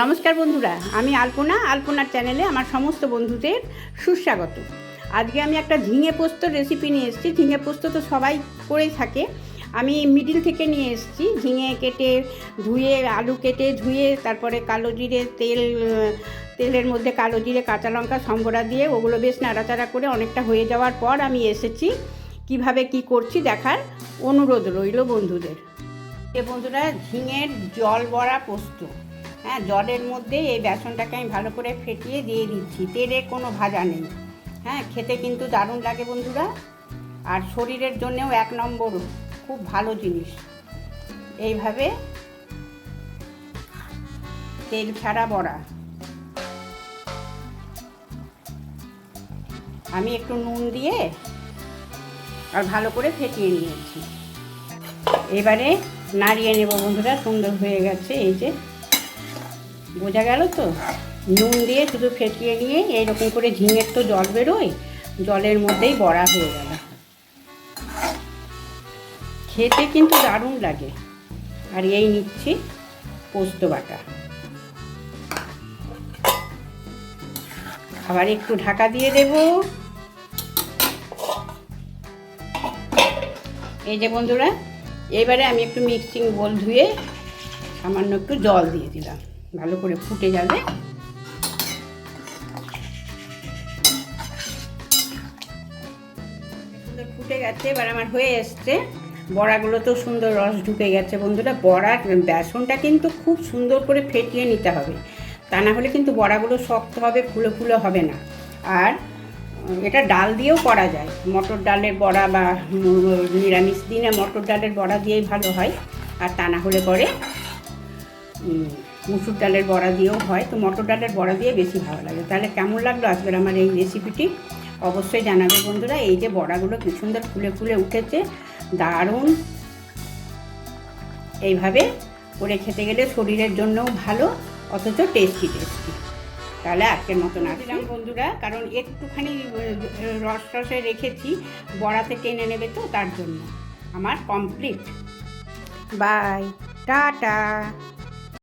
নমস্কার বন্ধুরা, আমি আলপনা। আলপনার চ্যানেলে আমার সমস্ত বন্ধুদের সুস্বাগত। আজকে আমি একটা ঝিঙে পোস্তর রেসিপি নিয়ে এসেছি। ঝিঙে পোস্ত তো সবাই করেই থাকে। আমি মিডিল থেকে নিয়ে এসেছি। ঝিঙে কেটে, ধুয়ে, আলু কেটে, ধুয়ে, তারপরে কালো জিরে তেল, তেলের মধ্যে কালো জিরে, কাঁচা লঙ্কা, সম্বরা দিয়ে ওগুলো বেশ নাড়াচাড়া করে অনেকটা হয়ে যাওয়ার পর আমি এসেছি। কীভাবে কি করছি দেখার অনুরোধ রইল বন্ধুদের। এ বন্ধুরা, ঝিঙের জল বড়া পোস্ত। হ্যাঁ জলের মধ্যে এই বেসনটাকে আমি ভালো করে ফেটিয়ে দিয়ে দিচ্ছি। তেলে কোনো ভাজা নেই। হ্যাঁ খেতে কিন্তু দারুণ লাগে বন্ধুরা। আর শরীরের জন্যেও এক নম্বর খুব ভালো জিনিস। এইভাবে তেল ছাড়া বড়া। আমি একটু নুন দিয়ে আর ভালো করে ফেটিয়ে নিয়েছি। এবারে নাড়িয়ে নেব বন্ধুরা, সুন্দর হয়ে গেছে। এই যে বোঝা গেল তো? নুন দিয়ে শুধু ফেটিয়ে নিয়ে এইরকম করে ঝিঙের তো জল বেরোয়, জলের মধ্যেই বড়া হয়ে গেল। খেতে কিন্তু দারুণ লাগে। আর এই নিচ্ছি পোস্ত বাটা। আবার একটু ঢাকা দিয়ে দেব। এই যে বন্ধুরা, এবারে আমি একটু মিক্সিং বোল ধুয়ে সামান্য একটু জল দিয়ে দিলাম। ভালো করে ফুটে যাবে। সুন্দর ফুটে গেছে, এবার আমার হয়ে এসছে। বড়াগুলো তো সুন্দর রস ঢুকে গেছে বন্ধুরা। বড়ার বেসনটা কিন্তু খুব সুন্দর করে ফেটিয়ে নিতে হবে। তা না হলে কিন্তু বড়াগুলো শক্ত হবে ফুলে ফুলে হবে না। আর, এটা ডাল দিয়েও করা যায়। মটর ডালের বড়া বা নিরামিষ দিনে মটর ডালের বড়া দিয়েই ভালো হয়। আর তা না হলে পরে মুসুর ডালের বড়া দিয়েও হয়। তো মটর ডালের বড়া দিয়ে বেশি ভালো লাগে। তাহলে কেমন লাগল আজকের আমার এই রেসিপিটি অবশ্যই জানাবে বন্ধুরা। এই যে বড়াগুলো কি সুন্দর ফুলে ফুলে উঠেছে দারুণ। এইভাবে করে খেতে গেলে শরীরের জন্যও ভালো অথচ টেস্টি টেস্টি তাহলে আজকের মতন আসলাম বন্ধুরা কারণ একটুখানি রস রসে রেখেছি বড়াতে টেনে নেবে তো তার জন্য। আমার কমপ্লিট বাই টাটা।